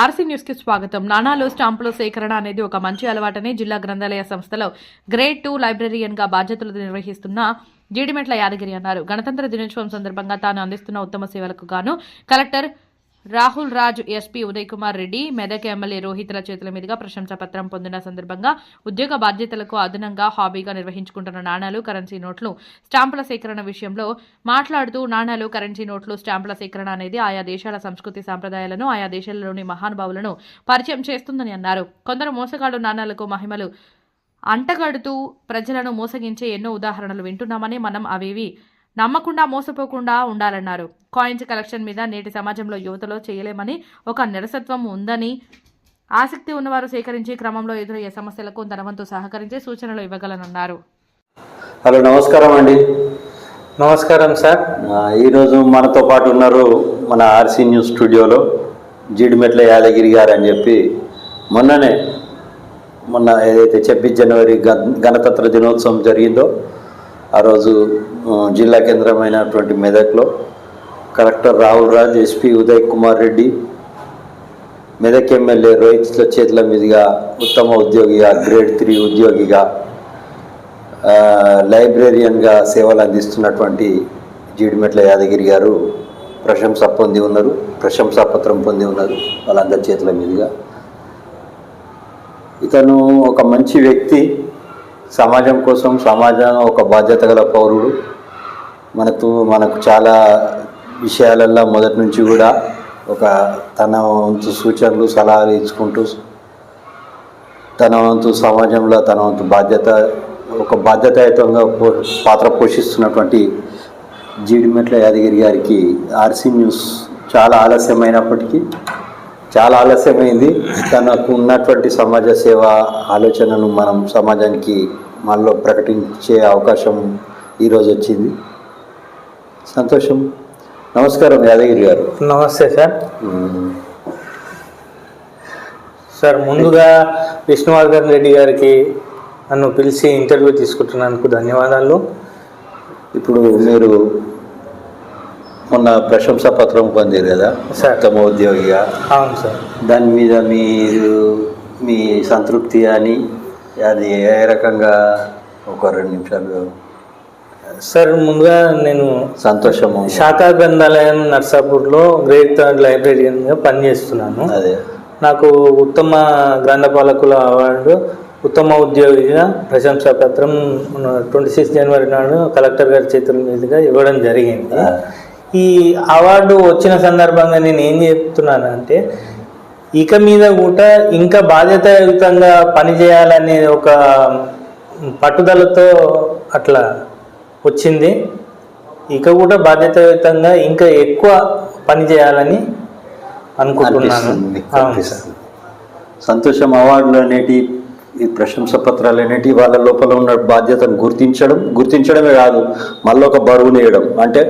RC న్యూస్కి స్వాగతం. నాణాలు స్టాంపుల సేకరణ అనేది ఒక మంచి అలవాటని జిల్లా గ్రంథాలయ సంస్థలో గ్రేడ్ టూ లైబ్రరీయన్గా బాధ్యతలు నిర్వహిస్తున్న జీడిమెట్ల యాదగిరి అన్నారు. గణతంత్ర దినోత్సవం సందర్భంగా తాను అందిస్తున్న ఉత్తమ సేవలకు గాను collector Rahul Raj SP Uday Kumar Reddy Medak MLA రోహిత్ల చేతుల మీదుగా ప్రశంసా పత్రం పొందిన సందర్భంగా ఉద్యోగ బాధ్యతలకు అదనంగా హాబీగా నిర్వహించుకుంటున్న నాణాలు కరెన్సీ నోట్లు స్టాంపుల సేకరణ విషయంలో మాట్లాడుతూ నాణాలు కరెన్సీ నోట్లు స్టాంపుల సేకరణ అనేది ఆయా దేశాల సంస్కృతి సాంప్రదాయాలను ఆయా దేశాలలోని మహానుభావులను పరిచయం చేస్తుందని అన్నారు. కొందరు మోసగాడు నాణాలకు మహిమలు అంటగడుతూ ప్రజలను మోసగించే ఎన్నో ఉదాహరణలు వింటున్నామని మనం అవేవి నమ్మకుండా మోసపోకుండా ఉండాలన్నారు. కాయిన్స్ కలెక్షన్ మీద నేటి సమాజంలో యువతలో చేయలేమని ఒక నిరసత్వం ఉందని ఆసక్తి ఉన్నవారు సేకరించే క్రమంలో ఎదురయ్యే సమస్యలకు తన వంతు సహకరించే సూచనలు ఇవ్వగలనన్నారు. హలో నమస్కారం అండి. నమస్కారం సార్. ఈరోజు మనతో పాటు ఉన్నారు మన ఆర్సీ న్యూస్ స్టూడియోలో జీడిమెట్ల యాదగిరి గారు అని చెప్పి మొన్ననే మొన్న ఏదైతే ఛబ్బీస్ జనవరి గణ- గణతంత్ర దినోత్సవం జరిగిందో ఆ రోజు జిల్లా కేంద్రమైనటువంటి మెదక్లో collector Rahul Raj SP Uday Kumar Reddy Medak MLA Rohit చేతుల మీదుగా ఉత్తమ ఉద్యోగిగా గ్రేడ్ త్రీ ఉద్యోగిగా లైబ్రేరియన్గా సేవలు అందిస్తున్నటువంటి జీడిమెట్ల యాదగిరి గారు ప్రశంస పొంది ఉన్నారు. ప్రశంస పత్రం పొంది ఉన్నారు వాళ్ళందరి చేతుల మీదుగా. ఇతను ఒక మంచి వ్యక్తి. సమాజం కోసం సమాజం ఒక బాధ్యత గల పౌరుడు. మనకు మనకు చాలా విషయాలల్లో మొదటి నుంచి కూడా ఒక తన వంతు సూచనలు సలహాలు ఇచ్చుకుంటూ తన వంతు సమాజంలో తన వంతు బాధ్యత ఒక బాధ్యతాయుతంగా పో పాత్ర పోషిస్తున్నటువంటి జీడిమెట్ల యాదగిరి గారికి ఆర్సీ న్యూస్ చాలా ఆలస్యమైనప్పటికీ చాలా ఆలస్యమైంది. తనకు ఉన్నటువంటి సమాజ సేవ ఆలోచనను మనం సమాజానికి మనలో ప్రకటించే అవకాశం ఈరోజు వచ్చింది. సంతోషం. నమస్కారం యాదగిరి గారు. నమస్తే సార్. సార్ ముందుగా విష్ణువర్ధన్ రెడ్డి గారికి నన్ను పిలిచి ఇంటర్వ్యూ తీసుకుంటున్నందుకు ధన్యవాదాలు. ఇప్పుడు మీరు మొన్న ప్రశంసా పత్రం పొందారు కదా. ఉత్తమ ఉద్యోగిగా అవును సార్. దాని మీద మీరు మీ సంతృప్తి అని అది ఏ రకంగా ఒక రెండు నిమిషాలు? సార్ ముందుగా నేను సంతోషము. శాఖా గ్రంథాలయం నర్సాపూర్లో గ్రేట్ థర్డ్ లైబ్రేరియన్గా పనిచేస్తున్నాను. అదే. నాకు ఉత్తమ గ్రంథపాలకుల అవార్డు ఉత్తమ ఉద్యోగిగా ప్రశంసా పత్రం ట్వంటీ సిక్స్ జనవరి నాడు కలెక్టర్ గారి చేతుల మీదుగా ఇవ్వడం జరిగింది. ఈ అవార్డు వచ్చిన సందర్భంగా నేను ఏం చెప్తున్నానంటే ఇక మీద కూడా ఇంకా బాధ్యతాయుతంగా పనిచేయాలనే ఒక పట్టుదలతో అట్లా వచ్చింది. ఇక కూడా బాధ్యతాయుతంగా ఇంకా ఎక్కువ పని చేయాలని అనుకుంటున్నాను. సంతోషం అవార్డులు అనేటి ఈ ప్రశంస పత్రాలు అనేటి వాళ్ళ లోపల ఉన్న బాధ్యతను గుర్తించడం గుర్తించడమే కాదు మళ్ళీ ఒక బరువు నేయడం అంటే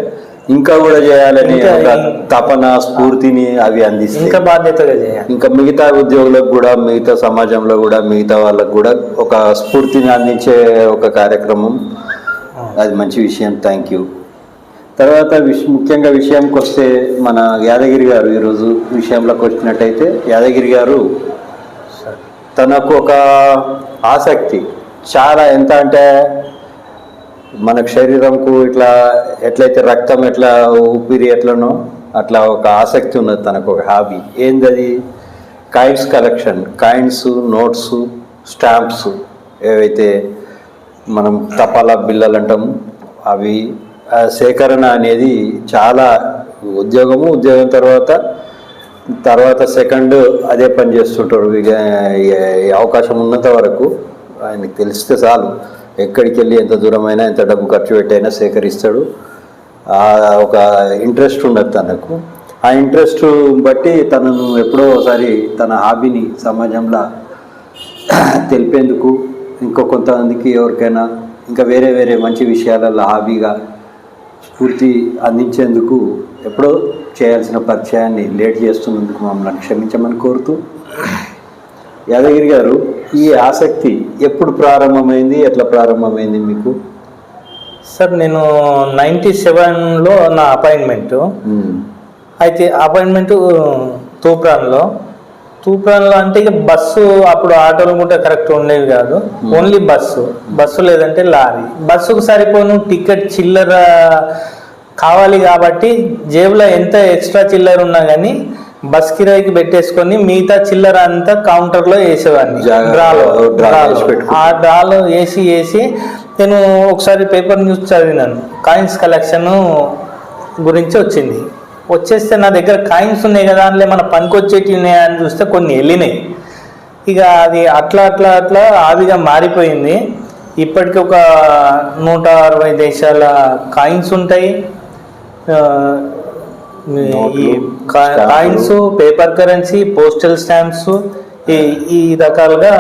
ఇంకా కూడా చేయాలని ఒక తపన స్ఫూర్తిని అవి అందిస్తాయి. ఇంకా బాధ్యతగా చేయాలి. ఇంకా మిగతా ఉద్యోగులకు కూడా మిగతా సమాజంలో కూడా మిగతా వాళ్ళకు కూడా ఒక స్ఫూర్తిని అందించే ఒక కార్యక్రమం. అది మంచి విషయం. థ్యాంక్ యూ తర్వాత విష ముఖ్యంగా విషయంకి వస్తే మన యాదగిరి గారు ఈరోజు విషయంలోకి వచ్చినట్టయితే యాదగిరి గారు తనకు ఒక ఆసక్తి. చాలా ఎంత అంటే మనకు శరీరంకు ఇట్లా ఎట్లయితే రక్తం ఎట్లా ఊపిరి ఎట్లనో అట్లా ఒక ఆసక్తి ఉన్నది తనకు ఒక హాబీ. ఏందది? Coins collection coins notes stamps ఏవైతే మనం తపాలా బిల్లలు అంటాము అవి ఆ సేకరణ అనేది చాలా ఉద్యోగము. ఉద్యోగం తర్వాత తర్వాత సెకండ్ అదే పని చేస్తుంటారు ఇక అవకాశం ఉన్నంత వరకు ఆయనకి తెలిస్తే చాలు. ఎక్కడికి వెళ్ళి ఎంత దూరమైనా ఎంత డబ్బు ఖర్చు పెట్టైనా సేకరిస్తాడు. ఒక ఇంట్రెస్ట్ ఉండదు తనకు. ఆ ఇంట్రెస్ట్ బట్టి తనను ఎప్పుడో ఒకసారి తన హాబీని సమాజంలో తెలిపేందుకు ఇంకో కొంతమందికి ఎవరికైనా ఇంకా వేరే వేరే మంచి విషయాలలో హాబీగా స్ఫూర్తి అందించేందుకు ఎప్పుడో చేయాల్సిన పరిచయాన్ని లేట్ చేస్తున్నందుకు మమ్మల్ని క్షమించమని కోరుతూ యాదగిరి గారు ఈ ఆసక్తి ఎప్పుడు ప్రారంభమైంది? ఎట్లా ప్రారంభమైంది మీకు? సార్ నేను నైంటీ సెవెన్లో నా అపాయింట్మెంట్. అయితే అపాయింట్మెంట్ తూప్రాన్లో. తూప్రాన్లో అంటే ఇక బస్సు అప్పుడు ఆటోలు కూడా కరెక్ట్ ఉండేవి కాదు. Only bus. బస్సు లేదంటే లారీ. బస్సుకు సరిపోను టికెట్ చిల్లర కావాలి కాబట్టి జేబులో ఎంత ఎక్స్ట్రా చిల్లర ఉన్నా కానీ బస్ కిరాయికి పెట్టేసుకొని మిగతా చిల్లర అంతా కౌంటర్లో వేసేవాడిని. జాగ్రత్త, డ్రాలో. ఆ డ్రాలో వేసి వేసి నేను ఒకసారి పేపర్ న్యూస్ చదివినాను. కాయిన్స్ కలెక్షన్ గురించి వచ్చింది. వచ్చేస్తే నా దగ్గర కాయిన్స్ ఉన్నాయి కదా అందులో మన పనికొచ్చేటి ఉన్నాయా అని చూస్తే కొన్ని వెళ్ళినాయి. ఇక అది అట్లా అట్లా అట్లా ఆదిగా మారిపోయింది. ఇప్పటికి ఒక నూట అరవై దేశాల కాయిన్స్ ఉంటాయి. ఈ. Coins paper currency postal stamps ఈ ఈ రకాలుగా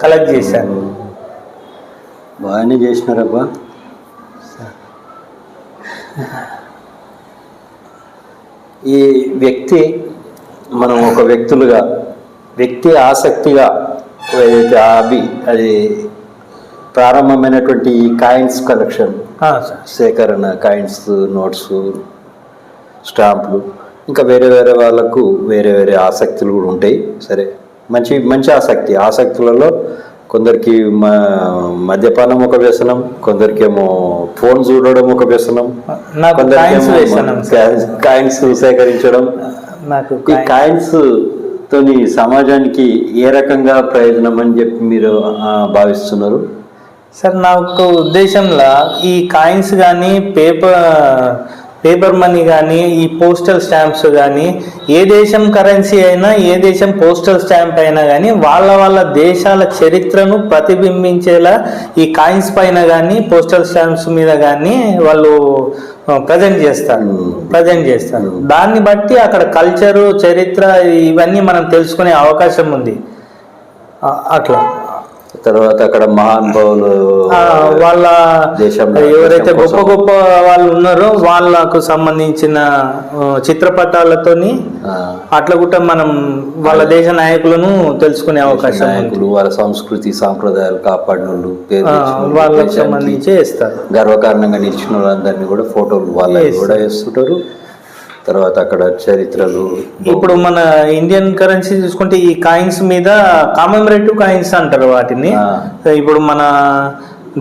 కలెక్ట్ చేశాను బాగానే చేసినారబ్బా. ఈ వ్యక్తి మనం ఒక వ్యక్తులుగా వ్యక్తి ఆసక్తిగా ఏదైతే హాబీ అది ప్రారంభమైనటువంటి ఈ కాయిన్స్ కలెక్షన్ ఆ, సార్ సేకరణ కాయిన్స్ నోట్స్ స్టాంపులు ఇంకా వేరే వేరే వాళ్ళకు వేరే వేరే ఆసక్తులు కూడా ఉంటాయి. సరే మంచి మంచి ఆసక్తి. ఆసక్తులలో కొందరికి మ- మద్యపానం ఒక వ్యసనం కొందరికేమో ఫోన్ చూడడం ఒక వ్యసనం కాయిన్స్ సేకరించడం. నాకు ఈ కాయిన్స్ తోని సమాజానికి ఏ రకంగా ప్రయోజనం అని చెప్పి మీరు భావిస్తున్నారు? సార్ నాకు ఉద్దేశంలో ఈ కాయిన్స్ కానీ పేపర్ పేపర్ మనీ కానీ ఈ పోస్టల్ స్టాంప్స్ కానీ ఏ దేశం కరెన్సీ అయినా ఏ దేశం పోస్టల్ స్టాంప్ అయినా కానీ వాళ్ళ వాళ్ళ దేశాల చరిత్రను ప్రతిబింబించేలా ఈ కాయిన్స్ పైన కానీ పోస్టల్ స్టాంప్స్ మీద కానీ వాళ్ళు ప్రజెంట్ చేస్తారు. ప్రజెంట్ చేస్తారు. దాన్ని బట్టి అక్కడ కల్చరు చరిత్ర ఇవన్నీ మనం తెలుసుకునే అవకాశం ఉంది. అట్లా. తర్వాత అక్కడ మహానుభావులు వాళ్ళ దేశంలో ఎవరైతే గొప్ప. గొప్ప వాళ్ళు ఉన్నారో వాళ్ళకు సంబంధించిన చిత్రపటాలతోని అట్లా కూడా మనం వాళ్ళ దేశ నాయకులను తెలుసుకునే అవకాశం నాయకులు వాళ్ళ సంస్కృతి సాంప్రదాయాలు కాపాడిన వాళ్ళు పేరు ఆ, తెచ్చిన వాళ్ళు, వాళ్ళకు సంబంధించి ఇస్తారు గర్వకారణంగా నిలిచిన వాళ్ళందరినీ కూడా ఫోటోలు వాళ్ళని Yes. కూడా వేస్తుంటారు తర్వాత అక్కడ చరిత్రలు ఇప్పుడు మన ఇండియన్ కరెన్సీ చూసుకుంటే ఈ కాయిన్స్ మీద కామెమరేటివ్ కాయిన్స్ అంటారు వాటిని. ఇప్పుడు మన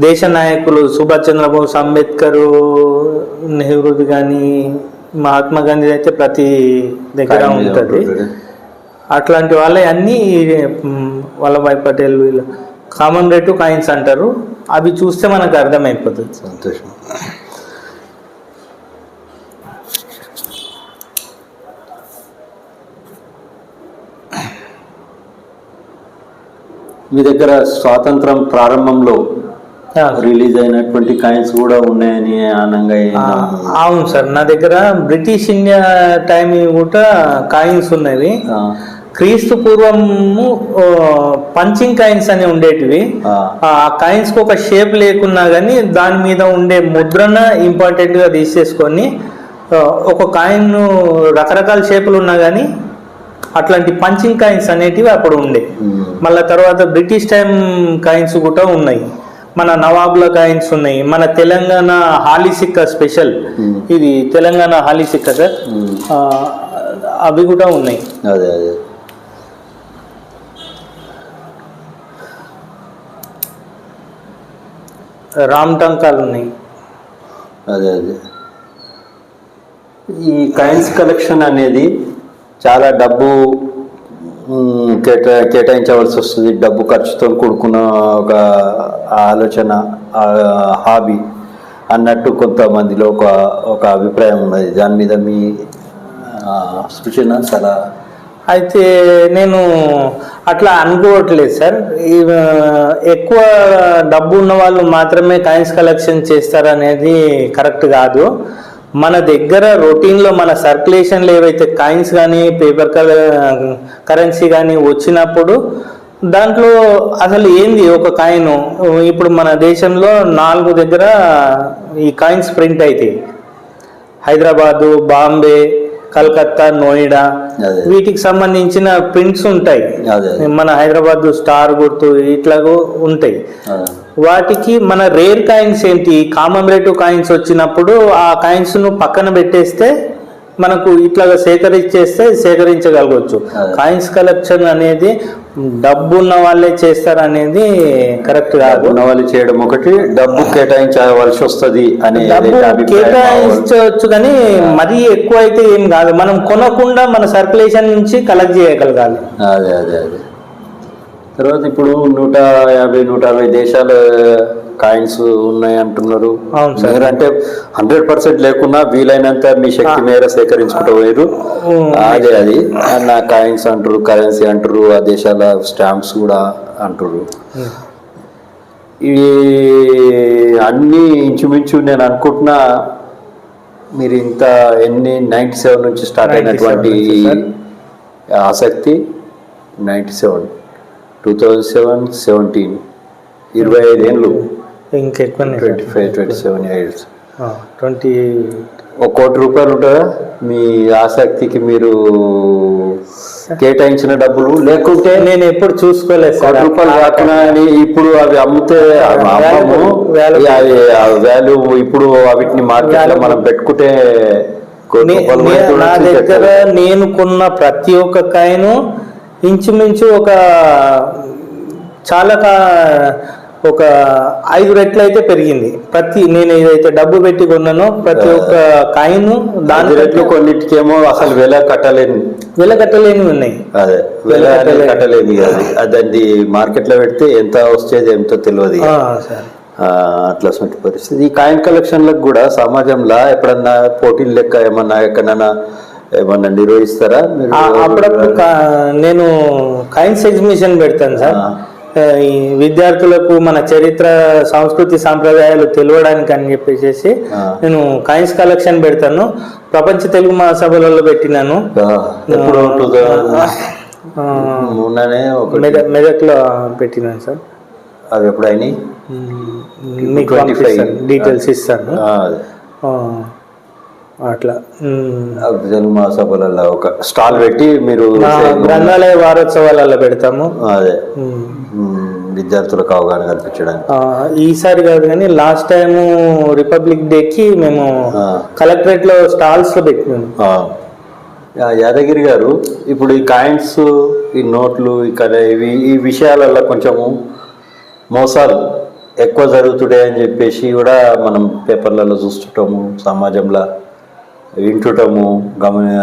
దేశ నాయకులు సుభాష్ చంద్రబోస్ అంబేద్కర్ నెహ్రూది కానీ మహాత్మా గాంధీ అయితే ప్రతి దగ్గర ఉంటుంది. అట్లాంటి వాళ్ళే అన్ని వల్లభాయ్ పటేల్ వీళ్ళు కామన్ రేటు కాయిన్స్ అంటారు. అవి చూస్తే మనకు అర్థమైపోతుంది. సంతోషం. మీ దగ్గర స్వాతంత్రం ప్రారంభంలో రిలీజ్ అయినటువంటి కాయిన్స్ కూడా ఉన్నాయని ఆనంగా ఆ, అవును సార్ నా దగ్గర బ్రిటిష్ ఇండియా టైం కూడా కాయిన్స్ ఉన్నవి. క్రీస్తు పూర్వము ఓ, పంచింగ్ కాయిన్స్ అని ఉండేటివి. ఆ, కాయిన్స్కి ఒక షేప్ లేకున్నా కానీ దాని మీద ఉండే ముద్రణ ఇంపార్టెంట్గా తీసేసుకొని ఒక కాయిన్ రకరకాల షేపులు ఉన్నా కానీ అట్లాంటి పంచింగ్ కాయిన్స్ అనేటివి అప్పుడు ఉండే. మళ్ళా తర్వాత బ్రిటిష్ టైం కాయిన్స్ కూడా ఉన్నాయి. మన నవాబుల కాయిన్స్ ఉన్నాయి. మన తెలంగాణ హాలీసిక్క స్పెషల్. Hmm. ఇది తెలంగాణ హాలీసిక్క సార్. ఉమ్, ఆ, అవి కూడా ఉన్నాయి. అదే అదే. రామ్ టంకాలు ఉన్నాయి. అదే అదే. ఈ కాయిన్స్ కలెక్షన్ అనేది చాలా డబ్బు కేటా కేటాయించవలసి వస్తుంది. డబ్బు ఖర్చుతో కూడుకున్న ఒక ఆలోచన హాబీ అన్నట్టు కొంతమందిలో ఒక ఒక అభిప్రాయం ఉన్నది. దాని మీద మీ సూచన సలహా? అయితే నేను అట్లా అనుకోవట్లేదు సార్. ఎక్కువ డబ్బు ఉన్న వాళ్ళు మాత్రమే కాయిన్స్ కలెక్షన్ చేస్తారనేది కరెక్ట్ కాదు. మన దగ్గర రొటీన్లో మన సర్క్యులేషన్లో ఏవైతే కాయిన్స్ కానీ పేపర్ కరెన్సీ కానీ వచ్చినప్పుడు దాంట్లో అసలు ఏంది ఒక కాయిన్ ఇప్పుడు మన దేశంలో నాలుగు దగ్గర ఈ కాయిన్స్ ప్రింట్ అవుతాయి హైదరాబాదు బాంబే కలకత్తా నోయిడా. వీటికి సంబంధించిన ప్రింట్స్ ఉంటాయి. మన హైదరాబాద్ స్టార్ గుర్తు ఇట్లాగూ ఉంటాయి. వాటికి మన రేర్ కాయిన్స్ ఏంటి? కామన్ రేటు కాయిన్స్ వచ్చినప్పుడు ఆ కాయిన్స్ను పక్కన పెట్టేస్తే మనకు ఇట్లా సేకరించేస్తే సేకరించగలగవచ్చు. కాయిన్స్ కలెక్షన్ అనేది డబ్బు ఉన్న వాళ్ళే చేస్తారు అనేది కరెక్ట్ కాదు. ఉన్న వాళ్ళు చేయడం ఒకటి డబ్బు కేటాయించవలసి వస్తుంది అనే కేటాయించవచ్చు కానీ మరీ ఎక్కువ అయితే ఏం కాదు. మనం కొనకుండా మన సర్క్యులేషన్ నుంచి కలెక్ట్ చేయగలగాలి. అదే అదే అదే. తర్వాత ఇప్పుడు నూట యాభై నూట అరవై దేశాల కాయిన్స్ ఉన్నాయి అంటున్నారు. మీరు అంటే హండ్రెడ్ పర్సెంట్ లేకున్నా వీలైనంత మీ శక్తి మేర సేకరించుకుంటూ పోయారు అదే అది. నా కాయిన్స్ అంటారు కరెన్సీ అంటారు ఆ దేశాల స్టాంప్స్ కూడా అంటారు ఇవి అన్నీ ఇంచుమించు నేను అనుకుంటున్నా మీరు ఇంత ఎన్ని నైంటీ సెవెన్ నుంచి స్టార్ట్ 97 అయినటువంటి. ఆసక్తి ninety seven two thousand seven seventeen ఇరవై ఐదు ఏళ్ళు. ఇంకెక్కువ twenty five twenty seven years twenty ఒక కోటి రూపాయలు ఉంటుందా? మీ ఆసక్తికి మీరు కేటాయించిన డబ్బులు? లేకుంటే నేను ఎప్పుడు చూసుకోలేదు కోటి రూపాయలు కాకుండా ఇప్పుడు అవి అమ్మితే వాల్యూ ఇప్పుడు వీటిని మార్కెట్ మనం పెట్టుకుంటే కోటి నే- దగ్గర. నేను కొన్న ప్రతి ఒక్క కాయను ఇంచుమించు ఒక చాలా ఒక ఐదు రెట్లు అయితే పెరిగింది. ప్రతి నేను ఏదైతే డబ్బు పెట్టి కొన్నానో ప్రతి ఒక్క కాయను దాని రేట్లు కొన్నిటికేమో అసలు వెల కట్టలేని. వెల కట్టలేనివి ఉన్నాయి. అదే వెల కట్టలేని. కట్టలేని అది అది అది. మార్కెట్లో పెడితే ఎంత వచ్చేది ఎంతో తెలియదు అట్లా పరిస్థితి. ఈ కాయిన్ కలెక్షన్లకు కూడా సమాజంలో ఎప్పుడన్నా పోటీలు లెక్క ఏమన్నా ఎక్కడన్నా ఏమన్నా నిర్వహిస్తారా? అప్పుడప్పుడు నేను కాయిన్స్ ఎగ్జిబిషన్ పెడతాను సార్. ఈ విద్యార్థులకు మన చరిత్ర సంస్కృతి సాంప్రదాయాలు తెలియడానికి అని చెప్పేసి. నేను కాయిన్స్ కలెక్షన్ పెడతాను. ప్రపంచ తెలుగు మహాసభలలో పెట్టినాను. ఆ, ఎప్పుడు టూ థౌజండ్ ఆ, మొన్ననే ఒక మెద మెదక్లో పెట్టినాను సార్. అవి ఎప్పుడైనాయి? మ్, మీకు 25. పంపిస్తాను. డీటెయిల్స్ ఇస్తాను. అట్లా. మ్, ఆ తెలుగు మహాసభలలో ఒక స్టాల్ పెట్టి మీరు గ్రంథాలయ వారోత్సవాలలో పెడతాము. అదే. విద్యార్థులకు అవగాహన కల్పించడానికి. ఆ, ఈసారి కాదు కానీ లాస్ట్ టైం రిపబ్లిక్ డేకి మేము. కలెక్టరేట్లో స్టాల్స్లో పెట్టినాము యాదగిరి గారు ఇప్పుడు ఈ కాయిన్స్ ఈ నోట్లు ఇక్కడ ఇవి ఈ విషయాలలో కొంచెము మోసాలు ఎక్కువ జరుగుతున్నాయి అని చెప్పేసి కూడా మనం పేపర్లలో చూస్తుంటాము. సమాజంలో వింటుంటాము గమని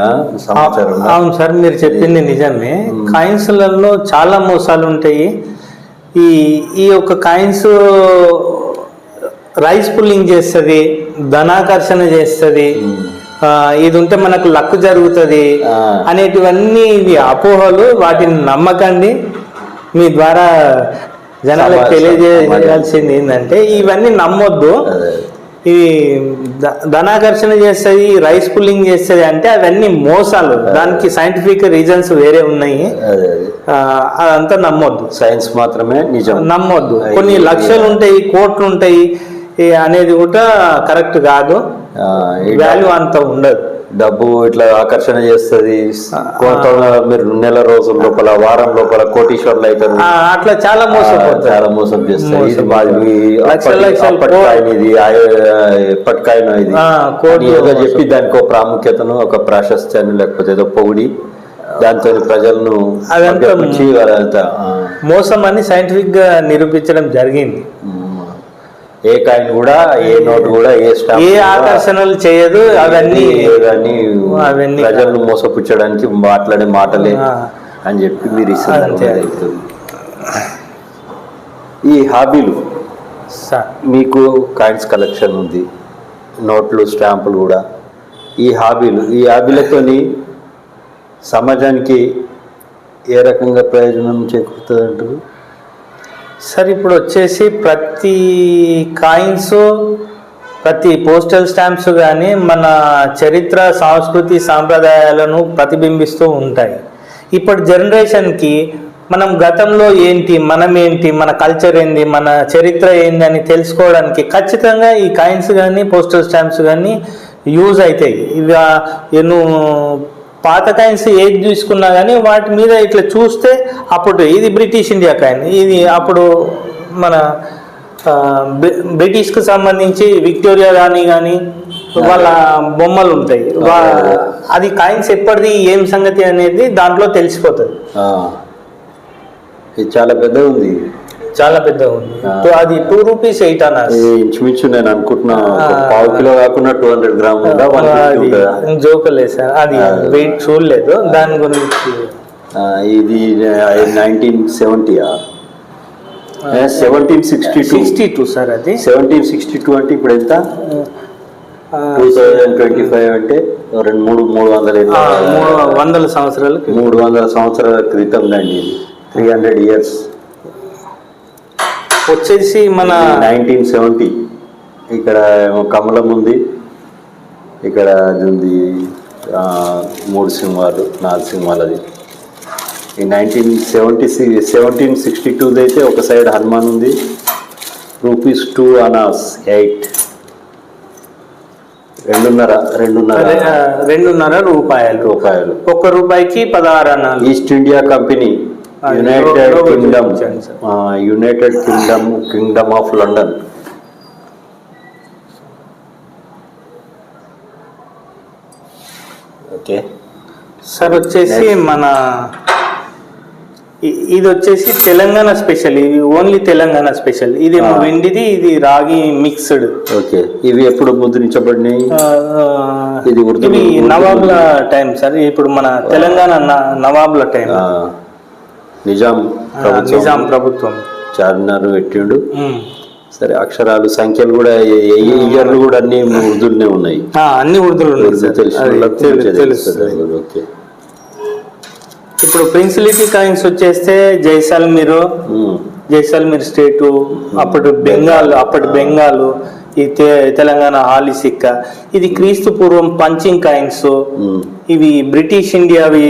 సమాచారం. అవును సార్ మీరు చెప్పింది నిజమే. కాయిన్స్లలో చాలా మోసాలు ఉంటాయి ఈ ఈ యొక్క కాయిన్స్ రైస్ పుల్లింగ్ చేస్తుంది ధనాకర్షణ చేస్తుంది ఇది ఉంటే మనకు లక్ జరుగుతుంది. అనేటివన్నీ ఇవి అపోహలు వాటిని నమ్మకండి. మీ ద్వారా జనాలకు తెలియజేయాల్సింది ఏంటంటే ఇవన్నీ నమ్మొద్దు. ధ- ధనాకర్షణ చేస్తుంది రైస్ పుల్లింగ్ చేస్తుంది అంటే అవన్నీ మోసాలు. దానికి సైంటిఫిక్ రీజన్స్ వేరే ఉన్నాయి. అదంతా నమ్మొద్దు. సైన్స్ మాత్రమే నిజం. నమ్మొద్దు. కొన్ని లక్షలు ఉంటాయి కోట్లు ఉంటాయి అనేది కూడా కరెక్ట్ కాదు. వాల్యూ అంత ఉండదు. డబ్బు ఇట్లా ఆకర్షణ చేస్తుంది. కొంత మీరు నెల రోజుల లోపల వారం లోపల కోటీశ్వర్లు అవుతారు. ఆ, అట్లా చాలా మోసపోతారు. చాలా మోసం చేస్తాయి ఇది మాది ఇది ఆ- ఎప్పటి కాయిన్ ఇది ఆ, కోట్లు అని ఏదో చెప్పి దానికి ఒక ప్రాముఖ్యతను ఒక ప్రాశస్త్యాన్ని లేకపోతే ఏదో పొగిడి దాంతో ప్రజలను అదంతా మోసం అని సైంటిఫిక్గా నిరూపించడం జరిగింది. ఏ కాయిన్ కూడా ఏ నోట్ కూడా ఏ స్టాంప్ ఏ ఆకర్షణలు చేయదు అవన్నీ అవన్నీ ప్రజలను మోసపుచ్చడానికి మాట్లాడే మాటలే. అని చెప్పి మీరు తెలుపుతుంది. ఈ హాబీలు మీకు కాయిన్స్ కలెక్షన్ ఉంది నోట్లు స్టాంపులు కూడా ఈ హాబీలు ఈ హాబీలతోని సమాజానికి ఏ రకంగా ప్రయోజనం చేకూరుతుంది అంటారు సార్ ఇప్పుడు వచ్చేసి ప్రతి కాయిన్స్ ప్రతి పోస్టల్ స్టాంప్స్ కానీ మన చరిత్ర సంస్కృతి సాంప్రదాయాలను ప్రతిబింబిస్తూ ఉంటాయి. ఇప్పటి జనరేషన్కి మనం గతంలో ఏంటి మనం ఏంటి మన కల్చర్ ఏంది మన చరిత్ర ఏంది అని తెలుసుకోవడానికి ఖచ్చితంగా ఈ కాయిన్స్ కానీ పోస్టల్ స్టాంప్స్ కానీ యూజ్ అవుతాయి ఇవి ఎన్నో పాత కాయిన్స్ ఏది తీసుకున్నా కానీ వాటి మీద ఇట్లా చూస్తే అప్పుడు ఇది బ్రిటిష్ ఇండియా కాయిన్ ఇది అప్పుడు మన బ్రిటిష్కు సంబంధించి విక్టోరియా రాణి కానీ వాళ్ళ బొమ్మలు ఉంటాయి. వా- అది కాయిన్స్ ఎప్పటిది ఏం సంగతి అనేది దాంట్లో తెలిసిపోతుంది. ఇది చాలా పెద్దగా ఉంది చాలా పెద్దగా ఉంది. అది టూ రూపీస్ ఎయిట్ అన్నారు ఇది ఇంచుమించు నేను అనుకుంటున్నా పావు కిలో కాకుండా టూ హండ్రెడ్ గ్రామ్ జోకలేదు సార్ అది వెయిట్ చూడలేదు. దాని గురించి ఇది nineteen సెవెంటీయా seventeen sixty two sixty two sir అది. సెవెంటీన్ సిక్స్టీ టూ అంటే ఇప్పుడు ఎంత? టూ థౌజండ్ ట్వంటీ ఫైవ్ అంటే రెండు మూడు మూడు వందల మూడు వందల సంవత్సరాలకి మూడు వందల సంవత్సరాల క్రితం ఇది. త్రీ హండ్రెడ్ ఇయర్స్ వచ్చేసి మన నైన్టీన్ సెవెంటీ ఇక్కడ కమలం ఉంది. ఇక్కడ అది ఉంది మూడు సింహాలు నాలుగు సింహాలు అది. ఈ నైన్టీన్ సెవెంటీ సెవెంటీన్ సిక్స్టీ టూది అయితే ఒక సైడ్ హనుమాన్ ఉంది. Rupees two annas eight. రెండున్నర రెండున్నర. రెండున్నర రూపాయలు. రూపాయలు. ఒక్క రూపాయికి పదహారు అన్నాలు. East India Company United Kingdom. United Kingdom Kingdom of London okay sir వచ్చేసి మన ఇది వచ్చేసి తెలంగాణ స్పెషల్. ఇది ఓన్లీ తెలంగాణ స్పెషల్. ఇది. వెండిది ఇది రాగి మిక్స్డ్. ఓకే ఇవి ఎప్పుడు ముద్రించబడినాయి? ఇది నవాబుల టైం సార్. ఇప్పుడు మన తెలంగాణ నవాబుల టైం. నిజాం నిజాం ప్రభుత్వం. చార్మినార్ పెట్టిండు. సరే అక్షరాలు సంఖ్యలు కూడా ఇయర్లు కూడా అన్ని ఉర్దూలోనే ఉన్నాయి. అన్ని ఉర్దూలు ఉన్నాయి ఉర్దూ సార్. తెలిసిన అది వాళ్ళకు తెలు- మంచిగా తెలుస్తుంది. తెలుస్తుంది. ఓకే. ఇప్పుడు ప్రిన్సిలిటీ కాయిన్స్ వచ్చేస్తే జైసాల్మీర్ జైసల్మీర్ స్టేటు అప్పటి బెంగాల్ అప్పటి బెంగాల్ ఈ తెలంగాణ హాలి సిక్క ఇది క్రీస్తు పూర్వం పంచింగ్ కాయిన్స్. ఇవి బ్రిటిష్ ఇండియావి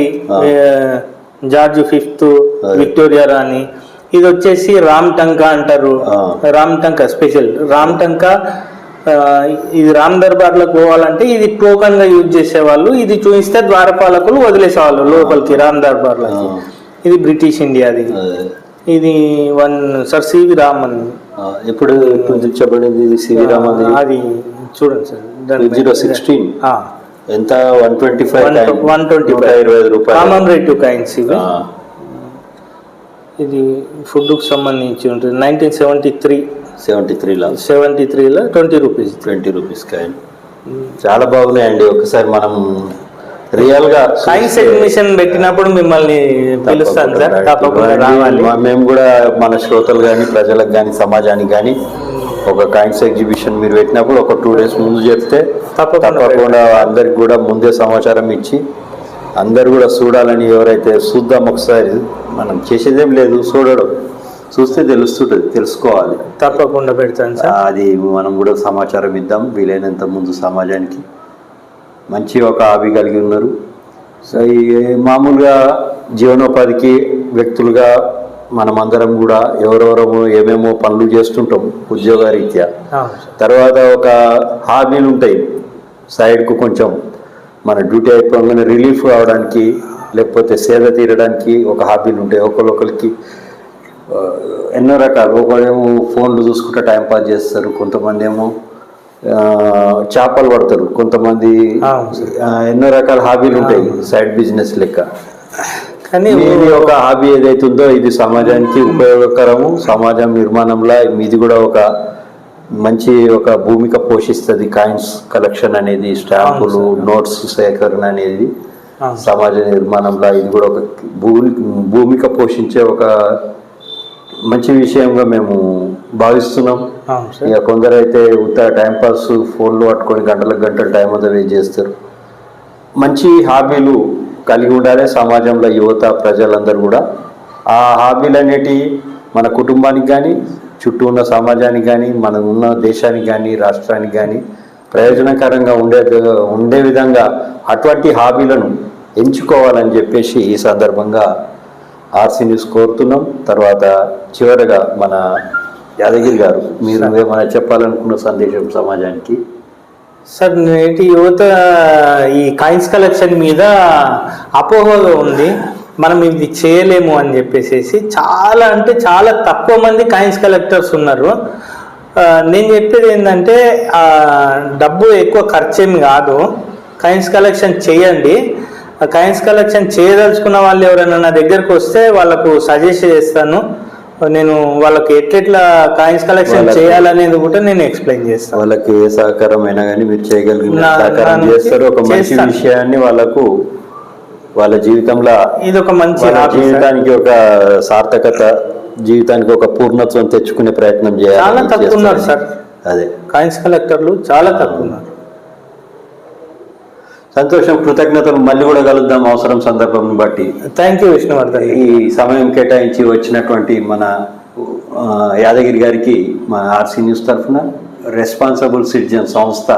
జార్జ్ ఫిఫ్త్. విక్టోరియా రాణి. ఇది వచ్చేసి రామ్ టంకా అంటారు. రామ్ టంకా స్పెషల్. రామ్ టంకా ఇది రామ్ దర్బార్లకు పోవాలంటే ఇది టోకన్గా యూజ్ చేసేవాళ్ళు. ఇది చూపిస్తే ద్వారపాలకులు వదిలేసేవాళ్ళు లోపలికి రామ్ దర్బార్లకి ఆ. ఇది బ్రిటిష్ ఇండియాది. ఇది వన్ సర్ సివి రామన్. ఎప్పుడు ఇది సివి రామన్? అది చూడండి సార్. Zero sixteen. ఎంత? One twenty five one twenty నూట ఇరవై ఐదు రూపాయలు. కామన్ రేట్ కాయిన్స్ ఇవి. ఇది ఫుడ్కు సంబంధించి ఉంటుంది. Nineteen seventy three seventy three loss seventy త్రీలో twenty rupees twenty rupees coin చాలా బాగున్నాయండి. ఒకసారి మనం రియల్గా సైన్స్ ఎగ్జిబిషన్ పెట్టినప్పుడు మిమ్మల్ని పిలుస్తాను సార్. తప్పకుండా రావాలి. మేము కూడా మన శ్రోతలు కానీ ప్రజలకు కానీ సమాజానికి కానీ ఒక కాయిన్స్ ఎగ్జిబిషన్ మీరు పెట్టినప్పుడు ఒక టూ డేస్ ముందు చెప్తే తప్పకుండా అందరికి కూడా ముందే సమాచారం ఇచ్చి అందరు కూడా చూడాలని ఎవరైతే చూద్దాం ఒకసారి మనం చేసేదేం లేదు చూడడం. చూస్తే తెలుస్తుంటుంది తెలుసుకోవాలి. తప్పకుండా పెడతాను సార్. అది మనం కూడా సమాచారం ఇద్దాం వీలైనంత ముందు సమాజానికి. మంచి ఒక హాబీ కలిగి ఉన్నారు. సో ఈ మామూలుగా జీవనోపాధికి వ్యక్తులుగా మనమందరం కూడా ఎవరెవరమో ఏమేమో పనులు చేస్తుంటాం ఉద్యోగరీత్యా. తర్వాత ఒక హాబీలు ఉంటాయి. సైడ్కు కొంచెం మన డ్యూటీ అయిపోగానే రిలీఫ్ కావడానికి లేకపోతే సేద తీరడానికి ఒక హాబీలు ఉంటాయి. ఒకరికొకరికి ఎన్నో రకాలు. ఒకరేమో ఫోన్లు చూసుకుంటే టైం పాస్ చేస్తారు. కొంతమంది ఏమో చేపలు పడతారు. కొంతమంది ఎన్నో రకాల హాబీలు ఉంటాయి సైడ్ బిజినెస్ లెక్క. కానీ మీది ఒక హాబీ ఏదైతే ఉందో ఇది సమాజానికి ఉపయోగకరము సమాజం నిర్మాణంలో మీది కూడా ఒక మంచి ఒక భూమిక పోషిస్తుంది కాయిన్స్ కలెక్షన్ అనేది స్టాంపులు నోట్స్ సేకరణ అనేది. సమాజ నిర్మాణంలో ఇది కూడా ఒక భూమి భూమిక పోషించే ఒక మంచి విషయంగా మేము భావిస్తున్నాం. ఇక కొందరైతే ఉత్త టైంపాస్ ఫోన్లు పట్టుకొని గంటలకు గంటలు టైం అంతా వేస్ట్ చేస్తారు. మంచి హాబీలు కలిగి ఉండాలి. సమాజంలో యువత ప్రజలందరూ కూడా. ఆ హాబీలు అనేటివి మన కుటుంబానికి కానీ చుట్టూ ఉన్న సమాజానికి కానీ మన ఉన్న దేశానికి కానీ రాష్ట్రానికి కానీ ప్రయోజనకరంగా ఉండే ఉండే విధంగా అటువంటి హాబీలను ఎంచుకోవాలని చెప్పేసి ఈ సందర్భంగా ఆర్సీ న్యూస్ కోరుతున్నాం. తర్వాత చివరగా మన యాదగిరి గారు మీరు ఏమైనా చెప్పాలనుకున్న సందేశం సమాజానికి? సార్ నేటి యువత ఈ కాయిన్స్ కలెక్షన్ మీద అపోహలో ఉంది. మనం ఇది చేయలేము అని చెప్పేసి చాలా అంటే చాలా తక్కువ మంది కాయిన్స్ కలెక్టర్స్ ఉన్నారు. నేను చెప్పేది ఏంటంటే ఆ, డబ్బు ఎక్కువ ఖర్చు కాదు. కాయిన్స్ కలెక్షన్ చేయండి. ఆ కాయిన్స్ కలెక్షన్ చేయదలుచుకున్న వాళ్ళు ఎవరైనా నా దగ్గరకు వస్తే వాళ్ళకు సజెస్ట్ చేస్తాను. నేను వాళ్ళకి ఎట్లెట్లా కాయిన్స్ కలెక్షన్ చేయాలనేది కూడా నేను ఎక్స్ప్లెయిన్ చేస్తాను వాళ్ళకి ఏ సహకారం అయినా కానీ మీరు చేయగలిగిన సహకారం చేస్తారు. ఒక మంచి. విషయాన్ని వాళ్ళకు వాళ్ళ జీవితంలో ఇది ఒక మంచి. జీవితానికి ఒక సార్థకత జీవితానికి ఒక పూర్ణత్వం తెచ్చుకునే ప్రయత్నం చేయాలి చాలా తక్కువ ఉన్నారు సార్. అదే. కాయిన్స్ కలెక్టర్లు చాలా తక్కువ ఉన్నారు. సంతోషం కృతజ్ఞతలు మళ్ళీ కూడా కలుద్దాం అవసరం సందర్భం బట్టి. థ్యాంక్ యూ విష్ణువర్ధన్ ఈ సమయం కేటాయించి వచ్చినటువంటి మన యాదగిరి గారికి మా ఆర్సీ న్యూస్ తరఫున రెస్పాన్సిబుల్ సిటిజన్ సంస్థ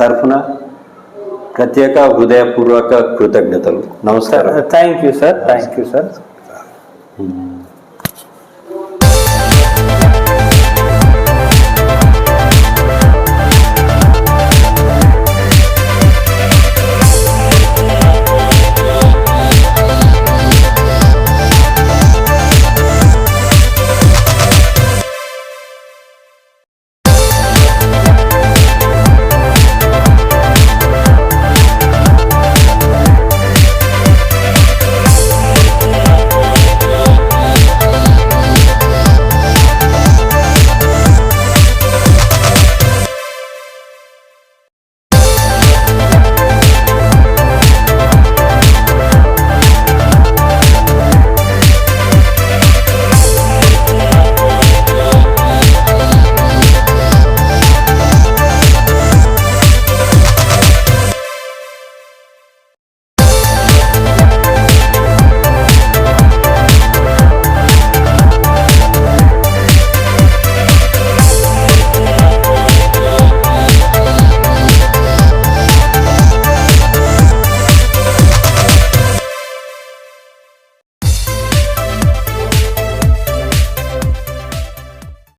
తరఫున ప్రత్యేక హృదయపూర్వక కృతజ్ఞతలు. నమస్కారం. Thank you sir thank you sir.